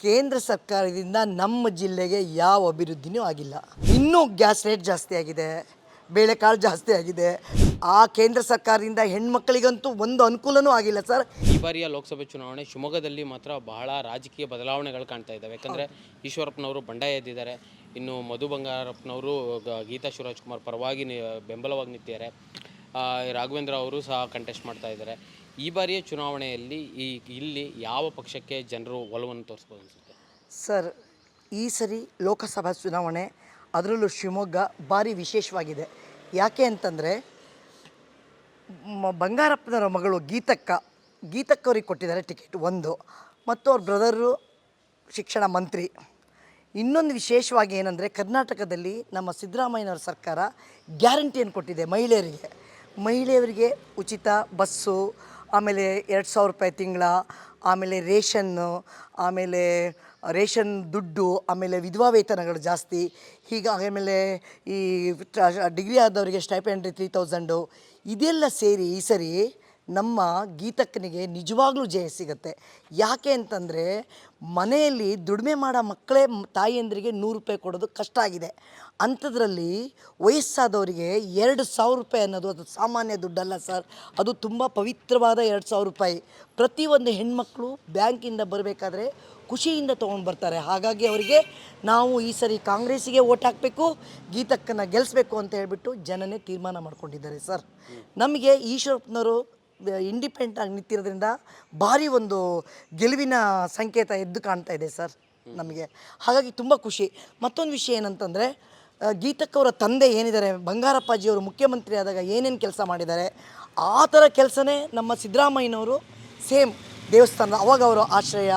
ಕೇಂದ್ರ ಸರ್ಕಾರದಿಂದ ನಮ್ಮ ಜಿಲ್ಲೆಗೆ ಯಾವ ಅಭಿವೃದ್ಧಿನೂ ಆಗಿಲ್ಲ. ಇನ್ನೂ ಗ್ಯಾಸ್ ರೇಟ್ ಜಾಸ್ತಿ ಆಗಿದೆ ಬೇಳೆಕಾಳು ಜಾಸ್ತಿ ಆಗಿದೆ. ಆ ಕೇಂದ್ರ ಸರ್ಕಾರದಿಂದ ಹೆಣ್ಮಕ್ಳಿಗಂತೂ ಒಂದು ಅನುಕೂಲನೂ ಆಗಿಲ್ಲ ಸರ್. ಈ ಬಾರಿಯ ಲೋಕಸಭೆ ಚುನಾವಣೆ ಶಿವಮೊಗ್ಗದಲ್ಲಿ ಮಾತ್ರ ಬಹಳ ರಾಜಕೀಯ ಬದಲಾವಣೆಗಳು ಕಾಣ್ತಾ ಇದ್ದಾವೆ. ಯಾಕಂದರೆ ಈಶ್ವರಪ್ಪನವರು ಬಂಡಾಯ ಎದ್ದಿದ್ದಾರೆ. ಇನ್ನು ಮಧು ಬಂಗಾರಪ್ಪನವರು ಗ- ಗೀತಾ ಶಿವರಾಜ್ಕುಮಾರ್ ಪರವಾಗಿ ಬೆಂಬಲವಾಗಿ ನಿಂತಿದ್ದಾರೆ. ರಾಘವೇಂದ್ರ ಅವರು ಸಹ ಕಂಟೆಸ್ಟ್ ಮಾಡ್ತಾ ಇದ್ದಾರೆ. ಈ ಬಾರಿಯ ಚುನಾವಣೆಯಲ್ಲಿ ಈ ಇಲ್ಲಿ ಯಾವ ಪಕ್ಷಕ್ಕೆ ಜನರು ಒಲವನ್ನು ತೋರಿಸ್ಬೋದು ಅನಿಸುತ್ತೆ? ಸರ್, ಈ ಸರಿ ಲೋಕಸಭಾ ಚುನಾವಣೆ, ಅದರಲ್ಲೂ ಶಿವಮೊಗ್ಗ ಭಾರಿ ವಿಶೇಷವಾಗಿದೆ. ಯಾಕೆ ಅಂತಂದರೆ, ಮ- ಬಂಗಾರಪ್ಪನವರ ಮಗಳು ಗೀತಕ್ಕ ಗೀತಕ್ಕವ್ರಿಗೆ ಕೊಟ್ಟಿದ್ದಾರೆ ಟಿಕೆಟ್ ಒಂದು, ಮತ್ತು ಅವ್ರ ಬ್ರದರು ಶಿಕ್ಷಣ ಮಂತ್ರಿ. ಇನ್ನೊಂದು ವಿಶೇಷವಾಗಿ ಏನಂದರೆ, ಕರ್ನಾಟಕದಲ್ಲಿ ನಮ್ಮ ಸಿದ್ದರಾಮಯ್ಯನವರ ಸರ್ಕಾರ ಗ್ಯಾರಂಟಿಯನ್ನು ಕೊಟ್ಟಿದೆ ಮಹಿಳೆಯರಿಗೆ. ಮಹಿಳೆಯರಿಗೆ ಉಚಿತ ಬಸ್ಸು ಆಮೇಲೆ ಎರಡು ಸಾವಿರ ರೂಪಾಯಿ ತಿಂಗಳ, ಆಮೇಲೆ ರೇಷನ್ನು, ಆಮೇಲೆ ರೇಷನ್ ದುಡ್ಡು, ಆಮೇಲೆ ವಿಧವಾ ವೇತನಗಳು ಜಾಸ್ತಿ. ಹೀಗೆ ಆಮೇಲೆ ಈ ಡಿಗ್ರಿ ಆದವರಿಗೆ ಸ್ಟೈಪೆಂಡ್ರಿ ತ್ರೀ ತೌಸಂಡು ಇದೆಲ್ಲ ಸೇರಿ ಈ ಸರಿ ನಮ್ಮ ಗೀತಕ್ಕನಿಗೆ ನಿಜವಾಗ್ಲೂ ಜಯ ಸಿಗುತ್ತೆ. ಯಾಕೆ ಅಂತಂದರೆ, ಮನೆಯಲ್ಲಿ ದುಡಿಮೆ ಮಾಡೋ ಮಕ್ಕಳೇ ತಾಯಿಯಂದ್ರಿಗೆ ನೂರು ರೂಪಾಯಿ ಕೊಡೋದು ಕಷ್ಟ ಆಗಿದೆ. ಅಂಥದ್ರಲ್ಲಿ ವಯಸ್ಸಾದವರಿಗೆ ಎರಡು ಸಾವಿರ ರೂಪಾಯಿ ಅನ್ನೋದು ಅದು ಸಾಮಾನ್ಯ ದುಡ್ಡಲ್ಲ ಸರ್. ಅದು ತುಂಬ ಪವಿತ್ರವಾದ ಎರಡು ಸಾವಿರ ರೂಪಾಯಿ. ಪ್ರತಿಯೊಂದು ಹೆಣ್ಮಕ್ಳು ಬ್ಯಾಂಕಿಂದ ಬರಬೇಕಾದ್ರೆ ಖುಷಿಯಿಂದ ತೊಗೊಂಡು ಬರ್ತಾರೆ. ಹಾಗಾಗಿ ಅವರಿಗೆ ನಾವು ಈ ಸರಿ ಕಾಂಗ್ರೆಸ್ಸಿಗೆ ಓಟ್ ಹಾಕಬೇಕು, ಗೀತಕ್ಕನ್ನು ಗೆಲ್ಲಿಸ್ಬೇಕು ಅಂತ ಹೇಳಿಬಿಟ್ಟು ಜನನೇ ತೀರ್ಮಾನ ಮಾಡ್ಕೊಂಡಿದ್ದಾರೆ ಸರ್. ನಮಗೆ ಈಶ್ವರಪ್ಪನವರು ಇಂಡಿಪೆಂಡೆಂಟ್ ಆಗಿ ನಿಂತಿರೋದ್ರಿಂದ ಭಾರಿ ಒಂದು ಗೆಲುವಿನ ಸಂಕೇತ ಎದ್ದು ಕಾಣ್ತಾ ಇದೆ ಸರ್ ನಮಗೆ. ಹಾಗಾಗಿ ತುಂಬ ಖುಷಿ. ಮತ್ತೊಂದು ವಿಷಯ ಏನಂತಂದರೆ ಗೀತಕ್ಕವರ ತಂದೆ ಏನಿದ್ದಾರೆ ಬಂಗಾರಪ್ಪಾಜಿಯವರು ಮುಖ್ಯಮಂತ್ರಿ ಆದಾಗ ಏನೇನು ಕೆಲಸ ಮಾಡಿದ್ದಾರೆ, ಆ ಥರ ಕೆಲಸನೇ ನಮ್ಮ ಸಿದ್ದರಾಮಯ್ಯನವರು ಸೇಮ್ ದೇವಸ್ಥಾನ ಅವಾಗ ಅವರು ಆಶ್ರಯ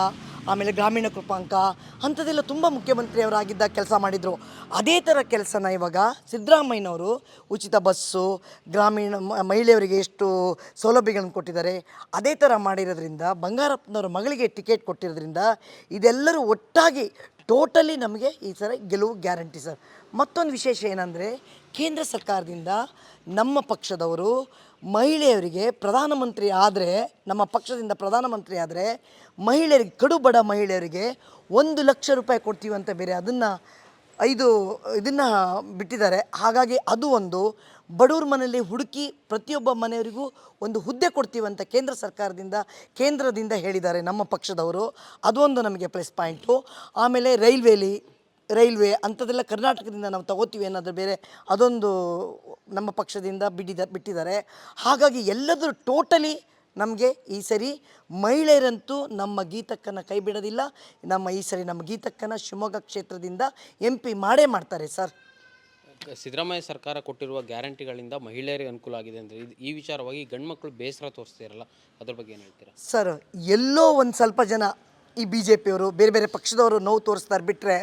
ಆಮೇಲೆ ಗ್ರಾಮೀಣ ಕೃಪಾಂಕ, ಅಂಥದ್ದೆಲ್ಲ ತುಂಬ ಮುಖ್ಯಮಂತ್ರಿಯವರಾಗಿದ್ದ ಕೆಲಸ ಮಾಡಿದರು. ಅದೇ ಥರ ಕೆಲಸನ ಇವಾಗ ಸಿದ್ದರಾಮಯ್ಯನವರು ಉಚಿತ ಬಸ್ಸು, ಗ್ರಾಮೀಣ ಮಹಿಳೆಯರಿಗೆ ಎಷ್ಟು ಸೌಲಭ್ಯಗಳನ್ನು ಕೊಟ್ಟಿದ್ದಾರೆ, ಅದೇ ಥರ ಮಾಡಿರೋದ್ರಿಂದ, ಬಂಗಾರಪ್ಪನವ್ರ ಮಗಳಿಗೆ ಟಿಕೆಟ್ ಕೊಟ್ಟಿರೋದ್ರಿಂದ, ಇದೆಲ್ಲರೂ ಒಟ್ಟಾಗಿ ಟೋಟಲಿ ನಮಗೆ ಈ ಸಲ ಗೆಲುವು ಗ್ಯಾರಂಟಿ ಸರ್. ಮತ್ತೊಂದು ವಿಶೇಷ ಏನಂದರೆ, ಕೇಂದ್ರ ಸರ್ಕಾರದಿಂದ ನಮ್ಮ ಪಕ್ಷದವರು ಮಹಿಳೆಯರಿಗೆ ಪ್ರಧಾನಮಂತ್ರಿ ಆದರೆ, ನಮ್ಮ ಪಕ್ಷದಿಂದ ಪ್ರಧಾನಮಂತ್ರಿ ಆದರೆ, ಮಹಿಳೆಯರಿಗೆ ಕಡು ಬಡ ಮಹಿಳೆಯರಿಗೆ ಒಂದು ಲಕ್ಷ ರೂಪಾಯಿ ಕೊಡ್ತೀವಿ ಅಂತ ಬೇರೆ ಅದನ್ನು ಐದು ಇದನ್ನು ಬಿಟ್ಟಿದ್ದಾರೆ. ಹಾಗಾಗಿ ಅದು ಒಂದು ಬಡವ್ರ ಮನೆಯಲ್ಲಿ ಹುಡುಕಿ ಪ್ರತಿಯೊಬ್ಬ ಮನೆಯವರಿಗೂ ಒಂದು ಹುದ್ದೆ ಕೊಡ್ತೀವಿ ಅಂತ ಕೇಂದ್ರ ಸರ್ಕಾರದಿಂದ, ಕೇಂದ್ರದಿಂದ ಹೇಳಿದ್ದಾರೆ ನಮ್ಮ ಪಕ್ಷದವರು. ಅದೊಂದು ನಮಗೆ ಪ್ಲಸ್ ಪಾಯಿಂಟು ಆಮೇಲೆ ರೈಲ್ವೇಲಿ ರೈಲ್ವೆ ಅಂಥದ್ದೆಲ್ಲ ಕರ್ನಾಟಕದಿಂದ ನಾವು ತಗೋತೀವಿ ಅನ್ನೋದು ಬೇರೆ ಅದೊಂದು ನಮ್ಮ ಪಕ್ಷದಿಂದ ಬಿಟ್ಟಿದ ಬಿಟ್ಟಿದ್ದಾರೆ. ಹಾಗಾಗಿ ಎಲ್ಲದರೂ ಟೋಟಲಿ ನಮಗೆ ಈ ಸರಿ ಮಹಿಳೆಯರಂತೂ ನಮ್ಮ ಗೀತಕ್ಕನ್ನು ಕೈ ಬಿಡೋದಿಲ್ಲ. ನಮ್ಮ ಈ ಸರಿ ನಮ್ಮ ಗೀತಕ್ಕನ ಶಿವಮೊಗ್ಗ ಕ್ಷೇತ್ರದಿಂದ ಎಂ ಪಿ ಮಾಡೇ ಮಾಡ್ತಾರೆ ಸರ್ ಸಿದ್ದರಾಮಯ್ಯ ಸರ್ಕಾರ ಕೊಟ್ಟಿರುವ ಗ್ಯಾರಂಟಿಗಳಿಂದ ಮಹಿಳೆಯರಿಗೆ ಅನುಕೂಲ ಆಗಿದೆ ಅಂದರೆ ಇದು ಈ ವಿಚಾರವಾಗಿ ಗಂಡು ಮಕ್ಕಳು ಬೇಸರ ತೋರಿಸ್ತಿರಲ್ಲ ಅದ್ರ ಬಗ್ಗೆ ಏನು ಹೇಳ್ತೀರಾ? ಸರ್ ಎಲ್ಲೋ ಒಂದು ಸ್ವಲ್ಪ ಜನ ಈ ಬಿ ಜೆ ಪಿಯವರು ಬೇರೆ ಬೇರೆ ಪಕ್ಷದವರು ನೋವು ತೋರಿಸ್ತಾರೆ ಬಿಟ್ಟರೆ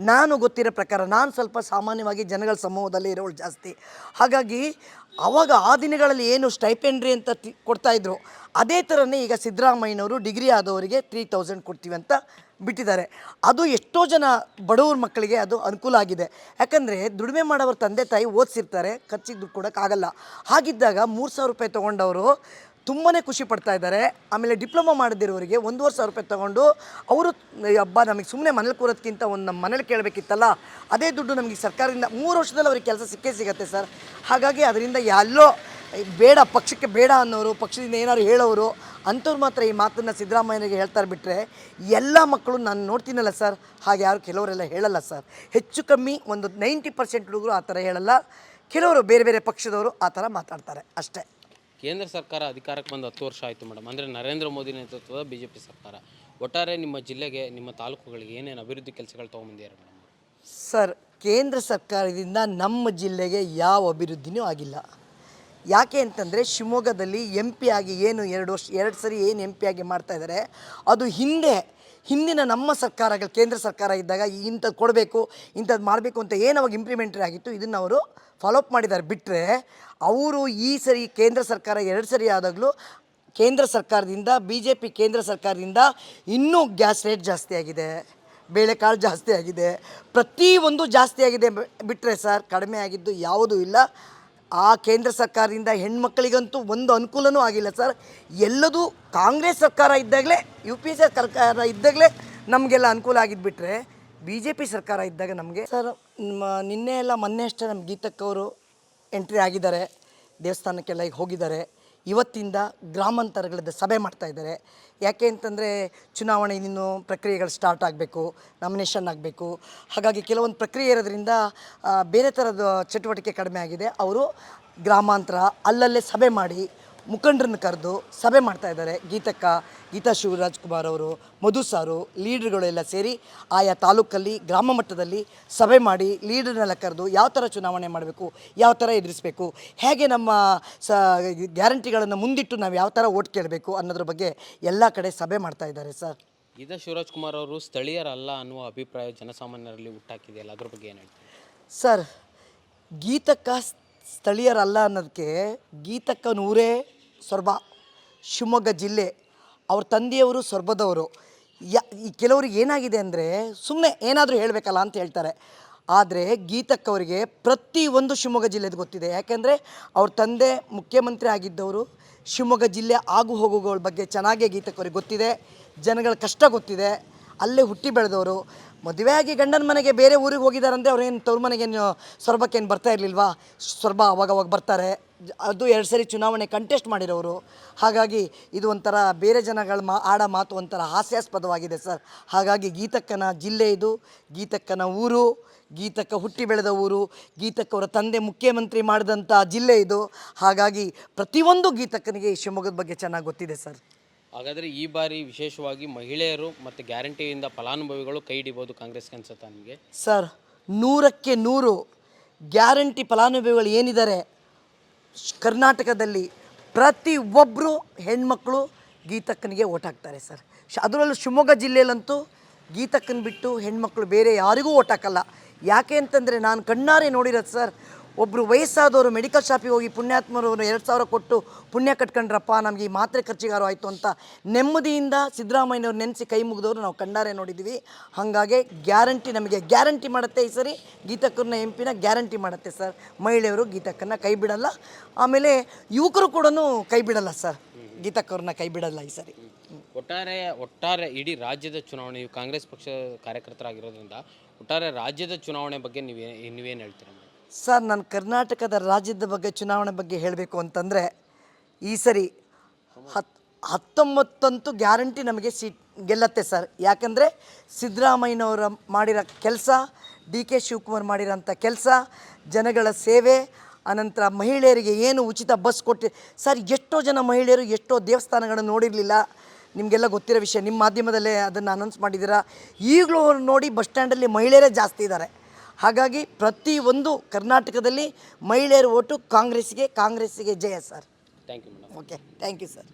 ನಾನು ಗೊತ್ತಿರೋ ಪ್ರಕಾರ ನಾನು ಸ್ವಲ್ಪ ಸಾಮಾನ್ಯವಾಗಿ ಜನಗಳ ಸಮೂಹದಲ್ಲಿ ಇರೋಳು ಜಾಸ್ತಿ. ಹಾಗಾಗಿ ಅವಾಗ ಆ ದಿನಗಳಲ್ಲಿ ಏನು ಸ್ಟೈಪೆಂಡ್ರಿ ಅಂತ ತಿ- ಕೊಡ್ತಾಯಿದ್ರು ಅದೇ ಥರನೇ ಈಗ ಸಿದ್ದರಾಮಯ್ಯನವರು ಡಿಗ್ರಿ ಆದವರಿಗೆ ತ್ರೀ ತೌಸಂಡ್ ಕೊಡ್ತೀವಿ ಅಂತ ಬಿಟ್ಟಿದ್ದಾರೆ. ಅದು ಎಷ್ಟೋ ಜನ ಬಡವ್ರ ಮಕ್ಕಳಿಗೆ ಅದು ಅನುಕೂಲ ಆಗಿದೆ. ಯಾಕಂದರೆ ದುಡಿಮೆ ಮಾಡೋವ್ರ ತಂದೆ ತಾಯಿ ಓದಿಸಿರ್ತಾರೆ, ಖರ್ಚಿಗೆ ದುಡ್ಡು ಕೊಡೋಕ್ಕಾಗಲ್ಲ. ಹಾಗಿದ್ದಾಗ ಮೂರು ಸಾವಿರ ರೂಪಾಯಿ ತೊಗೊಂಡವರು ತುಂಬಾ ಖುಷಿ ಪಡ್ತಾ ಇದ್ದಾರೆ. ಆಮೇಲೆ ಡಿಪ್ಲೊಮಾ ಮಾಡದಿರೋರಿಗೆ ಒಂದೂವರೆ ಸಾವಿರ ರೂಪಾಯಿ ತೊಗೊಂಡು ಅವರು ಹಬ್ಬ ನಮಗೆ ಸುಮ್ಮನೆ ಮನೇಲಿ ಕೂರೋದಕ್ಕಿಂತ ಒಂದು ನಮ್ಮ ಮನೇಲಿ ಕೇಳಬೇಕಿತ್ತಲ್ಲ, ಅದೇ ದುಡ್ಡು ನಮಗೆ ಸರ್ಕಾರದಿಂದ ಮೂರು ವರ್ಷದಲ್ಲಿ ಅವ್ರಿಗೆ ಕೆಲಸ ಸಿಕ್ಕೇ ಸಿಗುತ್ತೆ ಸರ್. ಹಾಗಾಗಿ ಅದರಿಂದ ಎಲ್ಲೋ ಬೇಡ, ಪಕ್ಷಕ್ಕೆ ಬೇಡ ಅನ್ನೋರು, ಪಕ್ಷದಿಂದ ಏನಾದ್ರು ಹೇಳೋರು, ಅಂಥವ್ರು ಮಾತ್ರ ಈ ಮಾತನ್ನು ಸಿದ್ದರಾಮಯ್ಯನಿಗೆ ಹೇಳ್ತಾರೆ ಬಿಟ್ಟರೆ ಎಲ್ಲ ಮಕ್ಕಳು ನಾನು ನೋಡ್ತೀನಲ್ಲ ಸರ್, ಹಾಗೆ ಯಾರು ಕೆಲವರೆಲ್ಲ ಹೇಳಲ್ಲ ಸರ್. ಹೆಚ್ಚು ಕಮ್ಮಿ ಒಂದು ನೈಂಟಿ ಪರ್ಸೆಂಟ್ ಹುಡುಗರು ಆ ಥರ ಹೇಳಲ್ಲ, ಕೆಲವರು ಬೇರೆ ಬೇರೆ ಪಕ್ಷದವರು ಆ ಥರ ಮಾತಾಡ್ತಾರೆ ಅಷ್ಟೇ. ಕೇಂದ್ರ ಸರ್ಕಾರ ಅಧಿಕಾರಕ್ಕೆ ಬಂದು ಹತ್ತು ವರ್ಷ ಆಯಿತು ಮೇಡಮ್. ಅಂದರೆ ನರೇಂದ್ರ ಮೋದಿ ನೇತೃತ್ವದ ಬಿ ಜೆ ಪಿ ಸರ್ಕಾರ. ಒಟ್ಟಾರೆ ನಿಮ್ಮ ಜಿಲ್ಲೆಗೆ, ನಿಮ್ಮ ತಾಲೂಕುಗಳಿಗೆ ಏನೇನು ಅಭಿವೃದ್ಧಿ ಕೆಲಸಗಳು ತೊಗೊಂಬಂದಿದ್ದಾರೆ ಮೇಡಮ್? ಸರ್, ಕೇಂದ್ರ ಸರ್ಕಾರದಿಂದ ನಮ್ಮ ಜಿಲ್ಲೆಗೆ ಯಾವ ಅಭಿವೃದ್ಧಿನೂ ಆಗಿಲ್ಲ. ಯಾಕೆ ಅಂತಂದರೆ ಶಿವಮೊಗ್ಗದಲ್ಲಿ ಎಂ ಪಿ ಆಗಿ ಏನು ಎರಡು ವರ್ಷ, ಎರಡು ಸರಿ ಏನು ಎಂ ಪಿ ಆಗಿ ಮಾಡ್ತಾ ಇದ್ದಾರೆ ಅದು ಹಿಂದೆ ಹಿಂದಿನ ನಮ್ಮ ಸರ್ಕಾರಗಳು, ಕೇಂದ್ರ ಸರ್ಕಾರ ಇದ್ದಾಗ ಇಂಥದ್ದು ಕೊಡಬೇಕು ಇಂಥದ್ದು ಮಾಡಬೇಕು ಅಂತ ಏನು ಅವಾಗ ಇಂಪ್ಲಿಮೆಂಟ್ರಿ ಆಗಿತ್ತು, ಇದನ್ನು ಅವರು ಫಾಲೋಅಪ್ ಮಾಡಿದ್ದಾರೆ. ಬಿಟ್ಟರೆ ಅವರು ಈ ಸರಿ ಕೇಂದ್ರ ಸರ್ಕಾರ ಎರಡು ಸರಿ ಆದಾಗಲೂ ಕೇಂದ್ರ ಸರ್ಕಾರದಿಂದ ಬಿ ಜೆ ಪಿ ಕೇಂದ್ರ ಸರ್ಕಾರದಿಂದ ಇನ್ನೂ ಗ್ಯಾಸ್ ರೇಟ್ ಜಾಸ್ತಿ ಆಗಿದೆ ಬೇಳೆಕಾಳು ಜಾಸ್ತಿ ಆಗಿದೆ. ಪ್ರತಿಯೊಂದು ಜಾಸ್ತಿ ಆಗಿದೆ ಬಿಟ್ಟರೆ ಸರ್ ಕಡಿಮೆ ಆಗಿದ್ದು ಯಾವುದೂ ಇಲ್ಲ. ಆ ಕೇಂದ್ರ ಸರ್ಕಾರದಿಂದ ಹೆಣ್ಮಕ್ಳಿಗಂತೂ ಒಂದು ಅನುಕೂಲನೂ ಆಗಿಲ್ಲ ಸರ್. ಎಲ್ಲದೂ ಕಾಂಗ್ರೆಸ್ ಸರ್ಕಾರ ಇದ್ದಾಗಲೇ, ಯು ಪಿ ಎ ಸರ್ಕಾರ ಇದ್ದಾಗಲೇ ನಮಗೆಲ್ಲ ಅನುಕೂಲ ಆಗಿದ್ಬಿಟ್ರೆ ಬಿ ಜೆ ಪಿ ಸರ್ಕಾರ ಇದ್ದಾಗ ನಮಗೆ ಸರ್ ನಿನ್ನೆ ಎಲ್ಲ ಮೊನ್ನೆ ಅಷ್ಟೇ ನಮ್ಮ ಗೀತಕ್ಕವರು ಎಂಟ್ರಿ ಆಗಿದ್ದಾರೆ, ದೇವಸ್ಥಾನಕ್ಕೆಲ್ಲ ಈಗ ಹೋಗಿದ್ದಾರೆ. ಇವತ್ತಿಂದ ಗ್ರಾಮಾಂತರಗಳದ್ದು ಸಭೆ ಮಾಡ್ತಾ ಇದ್ದಾರೆ. ಯಾಕೆ ಅಂತಂದರೆ ಚುನಾವಣೆ ಇನ್ನೂ ಪ್ರಕ್ರಿಯೆಗಳು ಸ್ಟಾರ್ಟ್ ಆಗಬೇಕು ನಾಮಿನೇಷನ್ ಆಗಬೇಕು. ಹಾಗಾಗಿ ಕೆಲವೊಂದು ಪ್ರಕ್ರಿಯೆ ಇರೋದ್ರಿಂದ ಬೇರೆ ಥರದ ಚಟುವಟಿಕೆ ಕಡಿಮೆ ಆಗಿದೆ. ಅವರು ಗ್ರಾಮಾಂತರ ಅಲ್ಲಲ್ಲೇ ಸಭೆ ಮಾಡಿ ಮುಖಂಡರನ್ನು ಕರೆದು ಸಭೆ ಮಾಡ್ತಾ ಇದ್ದಾರೆ. ಗೀತಕ್ಕ ಗೀತಾ ಶಿವರಾಜ್ ಕುಮಾರ್ ಅವರು ಮಧು ಸಾರು ಲೀಡ್ರುಗಳೆಲ್ಲ ಸೇರಿ ಆಯಾ ತಾಲೂಕಲ್ಲಿ ಗ್ರಾಮ ಮಟ್ಟದಲ್ಲಿ ಸಭೆ ಮಾಡಿ ಲೀಡರ್ನೆಲ್ಲ ಕರೆದು ಯಾವ ಥರ ಚುನಾವಣೆ ಮಾಡಬೇಕು ಯಾವ ಥರ ಎದುರಿಸಬೇಕು ಹೇಗೆ ನಮ್ಮ ಸ ಗ್ಯಾರಂಟಿಗಳನ್ನು ಮುಂದಿಟ್ಟು ನಾವು ಯಾವ ಥರ ಓಟ್ ಕೇಳಬೇಕು ಅನ್ನೋದ್ರ ಬಗ್ಗೆ ಎಲ್ಲ ಕಡೆ ಸಭೆ ಮಾಡ್ತಾ ಇದ್ದಾರೆ ಸರ್. ಗೀತಾ ಶಿವರಾಜ್ ಕುಮಾರ್ ಅವರು ಸ್ಥಳೀಯರಲ್ಲ ಅನ್ನುವ ಅಭಿಪ್ರಾಯ ಜನಸಾಮಾನ್ಯರಲ್ಲಿ ಹುಟ್ಟಾಕಿದೆಯಲ್ಲ ಅದ್ರ ಬಗ್ಗೆ ಏನು ಹೇಳ್ತೀವಿ ಸರ್ ಗೀತಕ್ಕ ಸ್ಥಳೀಯರಲ್ಲ ಅನ್ನೋದಕ್ಕೆ ಗೀತಕ್ಕನೂರೇ ಸೊರಬ, ಶಿವಮೊಗ್ಗ ಜಿಲ್ಲೆ. ಅವ್ರ ತಂದೆಯವರು ಸೊರಬದವರು. ಯ, ಈ ಕೆಲವ್ರಿಗೆ ಏನಾಗಿದೆ ಅಂದರೆ ಸುಮ್ಮನೆ ಏನಾದರೂ ಹೇಳಬೇಕಲ್ಲ ಅಂತ ಹೇಳ್ತಾರೆ. ಆದರೆ ಗೀತಕ್ಕವರಿಗೆ ಪ್ರತಿಯೊಂದು ಶಿವಮೊಗ್ಗ ಜಿಲ್ಲೆದು ಗೊತ್ತಿದೆ. ಯಾಕೆಂದರೆ ಅವ್ರ ತಂದೆ ಮುಖ್ಯಮಂತ್ರಿ ಆಗಿದ್ದವರು ಶಿವಮೊಗ್ಗ ಜಿಲ್ಲೆ ಆಗು ಹೋಗುಗಳ ಬಗ್ಗೆ ಚೆನ್ನಾಗೇ ಗೀತಕ್ಕವ್ರಿಗೆ ಗೊತ್ತಿದೆ. ಜನಗಳ ಕಷ್ಟ ಗೊತ್ತಿದೆ. ಅಲ್ಲೇ ಹುಟ್ಟಿ ಬೆಳೆದವರು. ಮದುವೆ ಆಗಿ ಗಂಡನ ಮನೆಗೆ ಬೇರೆ ಊರಿಗೆ ಹೋಗಿದ್ದಾರಂದರೆ ಅವ್ರೇನು ತವ್ರ ಮನೆಗೇನು ಸೊರಬಕ್ಕೇನು ಬರ್ತಾ ಇರಲಿಲ್ವಾ? ಸೊರಬ ಅವಾಗವಾಗ ಅವಾಗ ಬರ್ತಾರೆ. ಅದು ಎರಡು ಸರಿ ಚುನಾವಣೆ ಕಂಟೆಸ್ಟ್ ಮಾಡಿರೋರು. ಹಾಗಾಗಿ ಇದು ಒಂಥರ ಬೇರೆ ಜನಗಳ ಮಾ, ಆಡ ಮಾತು ಒಂಥರ ಹಾಸ್ಯಾಸ್ಪದವಾಗಿದೆ ಸರ್. ಹಾಗಾಗಿ ಗೀತಕ್ಕನ ಜಿಲ್ಲೆ ಇದು. ಗೀತಕ್ಕನ ಊರು. ಗೀತಕ್ಕ ಹುಟ್ಟಿ ಬೆಳೆದ ಊರು. ಗೀತಕ್ಕವರ ತಂದೆ ಮುಖ್ಯಮಂತ್ರಿ ಮಾಡಿದಂಥ ಜಿಲ್ಲೆ ಇದು. ಹಾಗಾಗಿ ಪ್ರತಿಯೊಂದು ಗೀತಕ್ಕನಿಗೆ ಈ ಶಿವಮೊಗ್ಗದ ಬಗ್ಗೆ ಚೆನ್ನಾಗಿ ಗೊತ್ತಿದೆ ಸರ್. ಹಾಗಾದರೆ ಈ ಬಾರಿ ವಿಶೇಷವಾಗಿ ಮಹಿಳೆಯರು ಮತ್ತು ಗ್ಯಾರಂಟಿಯಿಂದ ಫಲಾನುಭವಿಗಳು ಕೈ ಹಿಡಿಬೋದು ಕಾಂಗ್ರೆಸ್ಗೆ ಅನ್ಸುತ್ತಾ ನಿಮಗೆ? ಸರ್, ನೂರಕ್ಕೆ ನೂರು ಗ್ಯಾರಂಟಿ ಫಲಾನುಭವಿಗಳು ಏನಿದ್ದಾರೆ ಕರ್ನಾಟಕದಲ್ಲಿ ಪ್ರತಿ ಒಬ್ಬರು ಹೆಣ್ಮಕ್ಳು ಗೀತಕ್ಕನಿಗೆ ಓಟ್ ಹಾಕ್ತಾರೆ ಸರ್. ಅದರಲ್ಲೂ ಶಿವಮೊಗ್ಗ ಜಿಲ್ಲೆಯಲ್ಲಂತೂ ಗೀತಕ್ಕನ ಬಿಟ್ಟು ಹೆಣ್ಮಕ್ಳು ಬೇರೆ ಯಾರಿಗೂ ಓಟ್ ಹಾಕಲ್ಲ. ಯಾಕೆ ಅಂತಂದರೆ ನಾನು ಕಣ್ಣಾರೆ ನೋಡಿರೋದು ಸರ್ ಒಬ್ಬರು ವಯಸ್ಸಾದವರು ಮೆಡಿಕಲ್ ಶಾಪಿಗೆ ಹೋಗಿ ಪುಣ್ಯಾತ್ಮರು ಎರಡು ಸಾವಿರ ಕೊಟ್ಟು ಪುಣ್ಯ ಕಟ್ಕೊಂಡ್ರಪ್ಪ, ನಮಗೆ ಈ ಮಾತ್ರೆ ಖರ್ಚಿಗಾರು ಆಯಿತು ಅಂತ ನೆಮ್ಮದಿಯಿಂದ ಸಿದ್ದರಾಮಯ್ಯನವ್ರು ನೆನೆಸಿ ಕೈ ಮುಗಿದವರು ನಾವು ಕಂಡಾರೆ ನೋಡಿದ್ದೀವಿ ಹಾಗಾಗಿ ಗ್ಯಾರಂಟಿ ನಮಗೆ, ಗ್ಯಾರಂಟಿ ಮಾಡುತ್ತೆ ಈ ಸರಿ. ಗೀತಕ್ಕರನ್ನ ಎಂಪಿನ ಗ್ಯಾರಂಟಿ ಮಾಡುತ್ತೆ ಸರ್. ಮಹಿಳೆಯರು ಗೀತಕ್ಕನ್ನ ಕೈ ಬಿಡಲ್ಲ. ಆಮೇಲೆ ಯುವಕರು ಕೂಡ ಕೈ ಬಿಡಲ್ಲ ಸರ್. ಗೀತಕ್ಕವ್ರನ್ನ ಕೈ ಬಿಡಲ್ಲ ಈ ಸರಿ. ಒಟ್ಟಾರೆ ಒಟ್ಟಾರೆ ಇಡೀ ರಾಜ್ಯದ ಚುನಾವಣೆ ಕಾಂಗ್ರೆಸ್ ಪಕ್ಷ ಕಾರ್ಯಕರ್ತರಾಗಿರೋದ್ರಿಂದ ಒಟ್ಟಾರೆ ರಾಜ್ಯದ ಚುನಾವಣೆ ಬಗ್ಗೆ ನೀವೇ, ನೀವೇನು ಹೇಳ್ತೀರಾ? ಸರ್, ನಾನು ಕರ್ನಾಟಕದ ರಾಜ್ಯದ ಬಗ್ಗೆ, ಚುನಾವಣೆ ಬಗ್ಗೆ ಹೇಳಬೇಕು ಅಂತಂದರೆ, ಈ ಸರಿ ಹತ್, ಹತ್ತೊಂಬತ್ತಂತೂ ಗ್ಯಾರಂಟಿ ನಮಗೆ ಸೀಟ್ ಗೆಲ್ಲತ್ತೆ ಸರ್. ಯಾಕಂದರೆ ಸಿದ್ದರಾಮಯ್ಯನವರ ಮಾಡಿರೋ ಕೆಲಸ ಡಿ ಕೆ ಶಿವಕುಮಾರ್ ಮಾಡಿರೋಂಥ ಕೆಲಸ, ಜನಗಳ ಸೇವೆ, ಅನಂತರ ಮಹಿಳೆಯರಿಗೆ ಏನು ಉಚಿತ ಬಸ್ ಕೊಟ್ಟಿ, ಸರ್, ಎಷ್ಟೋ ಜನ ಮಹಿಳೆಯರು ಎಷ್ಟೋ ದೇವಸ್ಥಾನಗಳನ್ನು ನೋಡಿರಲಿಲ್ಲ. ನಿಮಗೆಲ್ಲ ಗೊತ್ತಿರೋ ವಿಷಯ, ನಿಮ್ಮ ಮಾಧ್ಯಮದಲ್ಲೇ ಅದನ್ನು ಅನೌನ್ಸ್ ಮಾಡಿದ್ದೀರಾ? ಈಗಲೂ ಅವ್ರು ನೋಡಿ ಬಸ್ ಸ್ಟ್ಯಾಂಡಲ್ಲಿ ಮಹಿಳೆಯರೇ ಜಾಸ್ತಿ ಇದ್ದಾರೆ. ಹಾಗಾಗಿ ಪ್ರತಿಯೊಂದು ಕರ್ನಾಟಕದಲ್ಲಿ ಮಹಿಳೆಯರ ಓಟು ಕಾಂಗ್ರೆಸ್ಗೆ ಕಾಂಗ್ರೆಸ್ಸಿಗೆ ಜಯ sir. Thank you okay thank you sir